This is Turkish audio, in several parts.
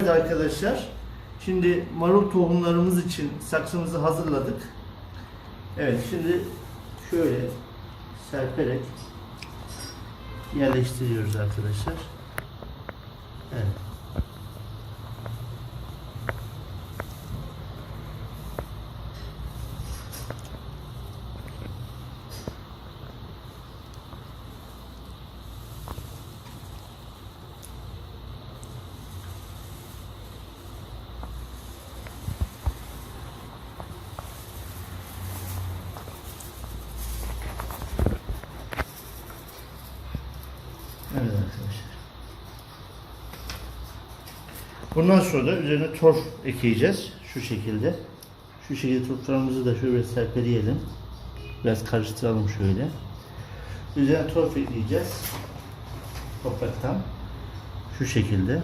Evet arkadaşlar, şimdi marul tohumlarımız için saksımızı hazırladık. Evet, şimdi şöyle serperek yerleştiriyoruz arkadaşlar. Evet arkadaşlar. Bundan sonra da üzerine torf ekleyeceğiz. Şu şekilde. Şu şekilde torflarımızı da şöyle serpeleyelim. Biraz karıştıralım şöyle. Üzerine torf ekleyeceğiz. Topraktan. Şu şekilde.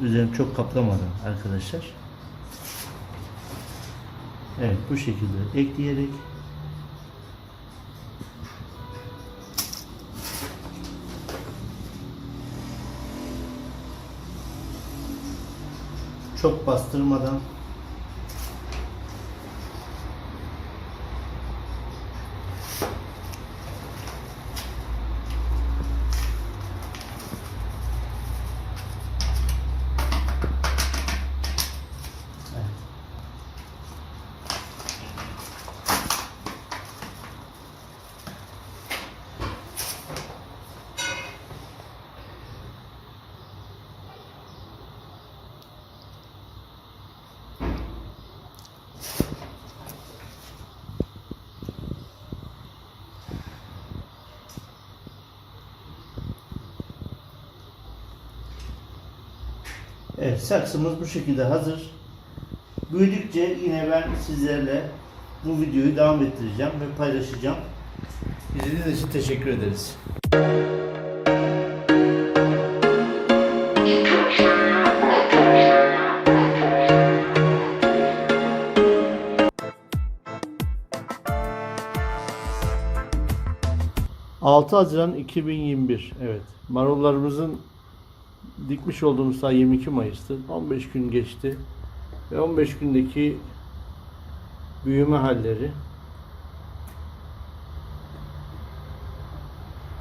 Üzerine çok kaplamadan arkadaşlar. Evet bu şekilde ekleyerek çok bastırmadan Evet, saksımız bu şekilde hazır. Büyüdükçe yine ben sizlerle bu videoyu devam ettireceğim ve paylaşacağım. İzlediğiniz için teşekkür ederiz. ...6 Haziran 2021. Evet. Marullarımızın dikmiş olduğumuz daha 22 Mayıs'tı. 15 gün geçti. Ve 15 gündeki büyüme halleri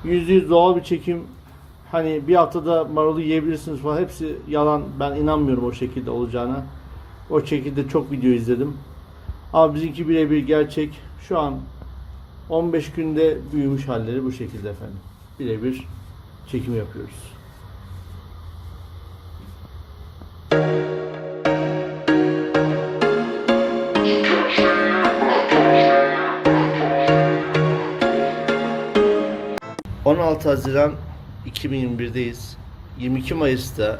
%100 doğal bir çekim hani bir haftada marulu yiyebilirsiniz falan hepsi yalan. Ben inanmıyorum o şekilde olacağına. O şekilde çok video izledim. Ama bizimki birebir gerçek. Şu an 15 günde büyümüş halleri bu şekilde efendim. Birebir çekim yapıyoruz. ...16 Haziran 2021'deyiz. 22 Mayıs'ta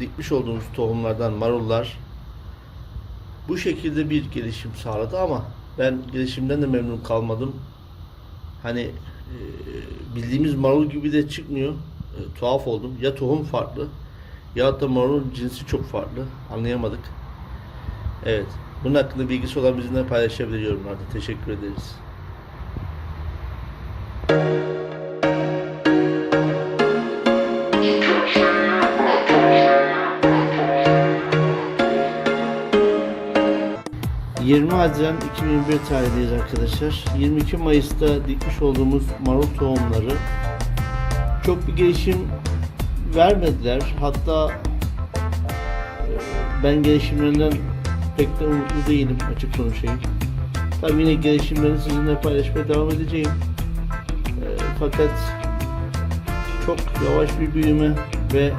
dikmiş olduğumuz tohumlardan marullar bu şekilde bir gelişim sağladı ama ben gelişimden de memnun kalmadım. Hani e, bildiğimiz marul gibi de çıkmıyor. E, tuhaf oldum. Ya tohum farklı ya da marulun cinsi çok farklı. Anlayamadık. Evet. Bunun hakkında bilgisi olan bizimle paylaşabilir yorumlarda. Teşekkür ederiz. ...20 Haziran 2021 tarihindeyiz arkadaşlar. 22 Mayıs'ta dikmiş olduğumuz marul tohumları... ...çok bir gelişim vermediler. Hatta e, ben gelişimlerinden pek de umutlu değilim açık konuşayım. Tabii yine gelişimlerini sizinle paylaşmaya devam edeceğim. E, fakat çok yavaş bir büyüme ve e,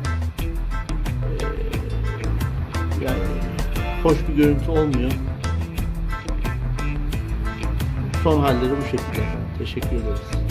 yani hoş bir görüntü olmuyor. Son halleri bu şekilde. Teşekkür ederiz.